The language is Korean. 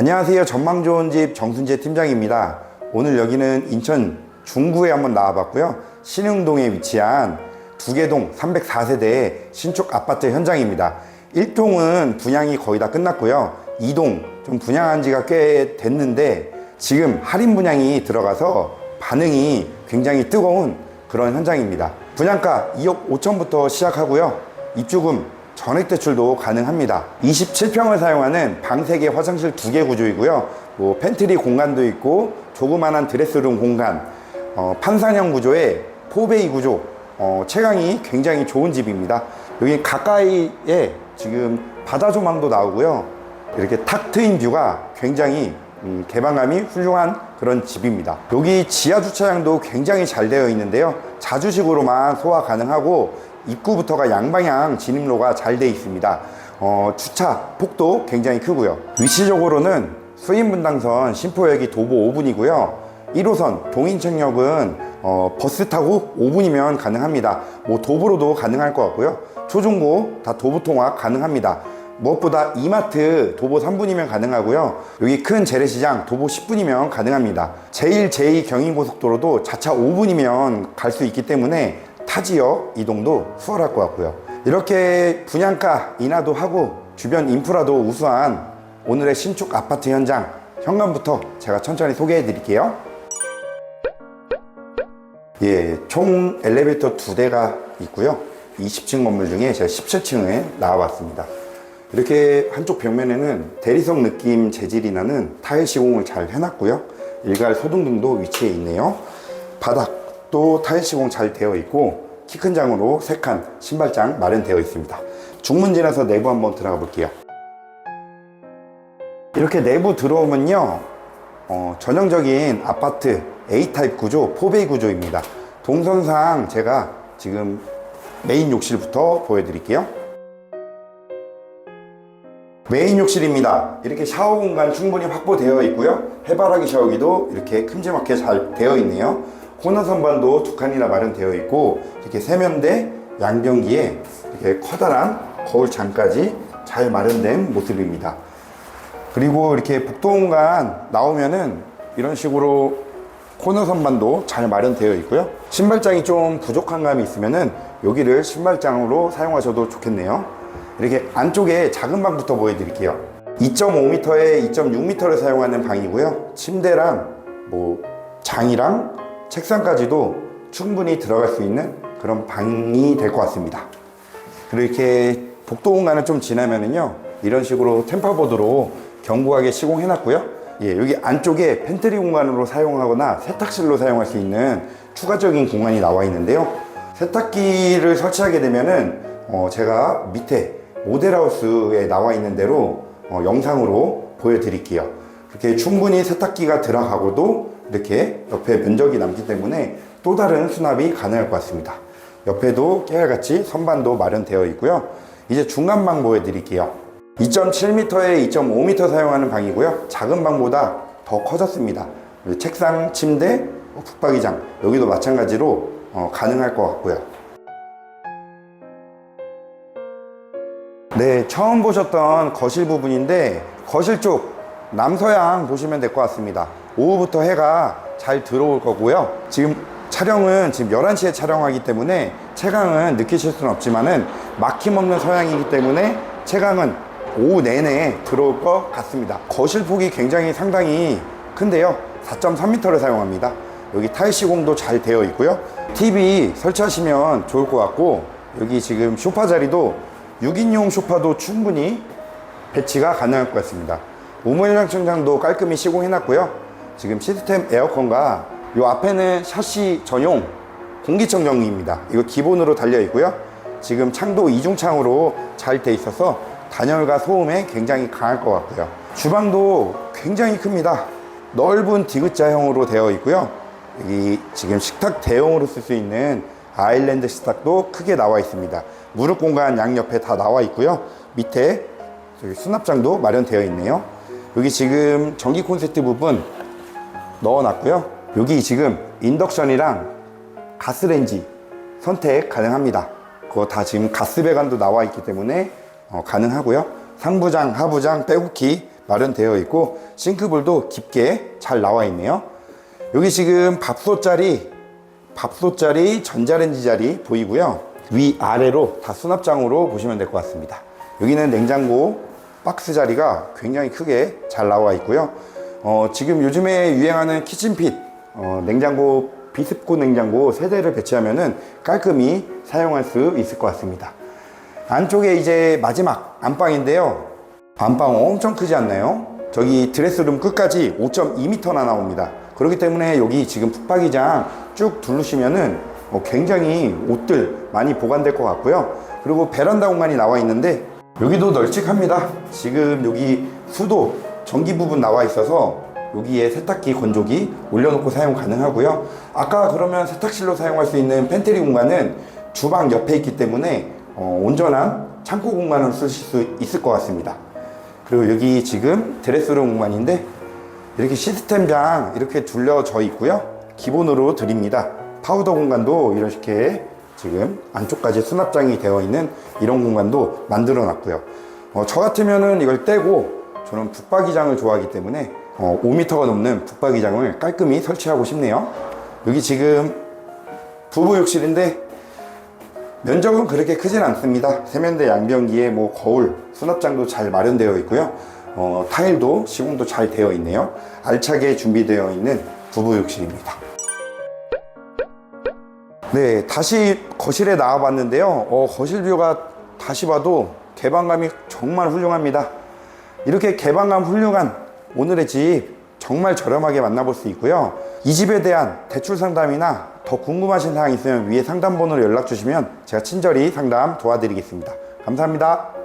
안녕하세요. 전망 좋은 집 정순재 팀장입니다. 오늘 여기는 인천 중구에 한번 나와봤고요. 신흥동에 위치한 두개동 304세대의 신축 아파트 현장입니다. 1동은 분양이 거의 다 끝났고요. 2동 좀 분양한 지가 꽤 됐는데 지금 할인 분양이 들어가서 반응이 굉장히 뜨거운 그런 현장입니다. 분양가 2억 5천부터 시작하고요. 입주금 전액 대출도 가능합니다. 27평을 사용하는 방 3개, 화장실 2개 구조이고요. 뭐 팬트리 공간도 있고 조그만한 드레스룸 공간, 어, 판상형 구조의 포베이 구조, 어, 채광이 굉장히 좋은 집입니다. 여기 가까이에 지금 바다 조망도 나오고요. 이렇게 탁 트인 뷰가 굉장히 음, 개방감이 훌륭한 그런 집입니다. 여기 지하 주차장도 굉장히 잘 되어 있는데요. 자주식으로만 소화 가능하고 입구부터가 양방향 진입로가 잘 되어 있습니다. 어, 주차 폭도 굉장히 크고요. 위치적으로는 수인분당선 신포역이 도보 5분이고요. 1호선 동인청역은 어, 버스 타고 5분이면 가능합니다. 뭐 도보로도 가능할 것 같고요. 초중고 다 도보 통학 가능합니다. 무엇보다 이마트 도보 3분이면 가능하고요. 여기 큰 재래시장 도보 10분이면 가능합니다. 제1, 제2 경인고속도로도 자차 5분이면 갈 수 있기 때문에 타 지역 이동도 수월할 것 같고요. 이렇게 분양가 인하도 하고 주변 인프라도 우수한 오늘의 신축 아파트 현장 현관부터 제가 천천히 소개해 드릴게요. 예, 총 엘리베이터 두 대가 있고요. 20층 건물 중에 제가 17층에 나와봤습니다. 이렇게 한쪽 벽면에는 대리석 느낌 재질이 나는 타일 시공을 잘 해놨고요. 일괄 소등 등도 위치해 있네요. 바닥 도 타일 시공 잘 되어 있고 키 큰 장으로 3칸 신발장 마련되어 있습니다. 중문 지나서 내부 한번 들어가 볼게요. 이렇게 내부 들어오면요. 어, 전형적인 아파트 A타입 구조, 포베이 구조입니다. 동선상 제가 지금 메인 욕실부터 보여드릴게요. 메인 욕실입니다. 이렇게 샤워 공간 충분히 확보되어 있고요. 해바라기 샤워기도 이렇게 큼지막하게 잘 되어 있네요. 코너 선반도 두 칸이나 마련되어 있고 이렇게 세면대 양변기에 이렇게 커다란 거울 장까지 잘 마련된 모습입니다. 그리고 이렇게 복도 공간 나오면은 이런 식으로 코너 선반도 잘 마련되어 있고요. 신발장이 좀 부족한 감이 있으면은 여기를 신발장으로 사용하셔도 좋겠네요. 이렇게 안쪽에 작은 방부터 보여드릴게요. 2.5m에 2.6m를 사용하는 방이고요. 침대랑 뭐 장이랑 책상까지도 충분히 들어갈 수 있는 그런 방이 될 것 같습니다. 그리고 이렇게 복도 공간을 좀 지나면은요 이런 식으로 템파보드로 견고하게 시공해놨고요. 예, 여기 안쪽에 팬트리 공간으로 사용하거나 세탁실로 사용할 수 있는 추가적인 공간이 나와 있는데요. 세탁기를 설치하게 되면은 어, 제가 밑에 모델하우스에 나와 있는 대로 어, 영상으로 보여드릴게요. 이렇게 충분히 세탁기가 들어가고도 이렇게 옆에 면적이 남기 때문에 또 다른 수납이 가능할 것 같습니다 옆에도 깨알같이 선반도 마련되어 있고요. 이제 중간 방 보여드릴게요. 2.7m에 2.5m 사용하는 방이고요. 작은 방보다 더 커졌습니다. 책상, 침대, 어, 북박이장 여기도 마찬가지로 어, 가능할 것 같고요. 네, 처음 보셨던 거실 부분인데 거실 쪽 남서양 보시면 될 것 같습니다. 오후부터 해가 잘 들어올 거고요. 지금 촬영은 지금 11시에 촬영하기 때문에 채광은 느끼실 수는 없지만은 막힘없는 서양이기 때문에 채광은 오후 내내 들어올 것 같습니다. 거실 폭이 굉장히 상당히 큰데요. 4.3m를 사용합니다. 여기 타일 시공도 잘 되어 있고요. TV 설치하시면 좋을 것 같고 여기 지금 소파 자리도 6인용 소파도 충분히 배치가 가능할 것 같습니다. 우물량 청장도 깔끔히 시공해놨고요. 지금 시스템 에어컨과 이 앞에는 샤시 전용 공기청정기입니다. 이거 기본으로 달려 있고요. 지금 창도 이중창으로 잘 돼 있어서 단열과 소음에 굉장히 강할 것 같고요. 주방도 굉장히 큽니다. 넓은 디귿자형으로 되어 있고요. 여기 지금 식탁 대용으로 쓸 수 있는 아일랜드 식탁도 크게 나와 있습니다. 무릎 공간 양옆에 다 나와 있고요. 밑에 수납장도 마련되어 있네요. 여기 지금 전기 콘센트 부분 넣어놨고요. 여기 지금 인덕션이랑 가스레인지 선택 가능합니다. 그거 다 지금 가스 배관도 나와 있기 때문에 어, 가능하고요. 상부장, 하부장 빼곡히 마련되어 있고 싱크볼도 깊게 잘 나와 있네요. 여기 지금 밥솥 자리, 밥솥 자리, 전자레인지 자리 보이고요. 위 아래로 다 수납장으로 보시면 될 것 같습니다. 여기는 냉장고 박스 자리가 굉장히 크게 잘 나와 있고요. 어, 지금 요즘에 유행하는 키친핏 어, 냉장고 비습고 냉장고 세대를 배치하면은 깔끔히 사용할 수 있을 것 같습니다. 안쪽에 이제 마지막 안방인데요. 안방 엄청 크지 않나요? 저기 드레스룸 끝까지 5.2m나 나옵니다. 그렇기 때문에 여기 지금 북박이장 쭉 둘르시면은 어, 굉장히 옷들 많이 보관될 것 같고요. 그리고 베란다 공간이 나와 있는데 여기도 널찍합니다. 지금 여기 수도 전기 부분 나와 있어서 여기에 세탁기 건조기 올려놓고 사용 가능하고요. 아까 그러면 세탁실로 사용할 수 있는 팬트리 공간은 주방 옆에 있기 때문에 어, 온전한 창고 공간을 쓰실 수 있을 것 같습니다. 그리고 여기 지금 드레스룸 공간인데 이렇게 시스템장 이렇게 둘러져 있고요. 기본으로 드립니다. 파우더 공간도 이렇게 지금 안쪽까지 수납장이 되어 있는 이런 공간도 만들어 놨고요. 어, 저 같으면은 이걸 떼고 저는 북박이장을 좋아하기 때문에 어, 5m가 넘는 북박이장을 깔끔히 설치하고 싶네요. 여기 지금 부부 욕실인데 면적은 그렇게 크진 않습니다. 세면대 양변기에 뭐 거울, 수납장도 잘 마련되어 있고요. 어, 타일도 시공도 잘 되어 있네요. 알차게 준비되어 있는 부부 욕실입니다. 네, 다시 거실에 나와 봤는데요. 어, 거실 뷰가 다시 봐도 개방감이 정말 훌륭합니다. 이렇게 개방감 훌륭한 오늘의 집 정말 저렴하게 만나볼 수 있고요. 이 집에 대한 대출 상담이나 더 궁금하신 사항 있으면 위에 상담 번호로 연락 주시면 제가 친절히 상담 도와드리겠습니다. 감사합니다.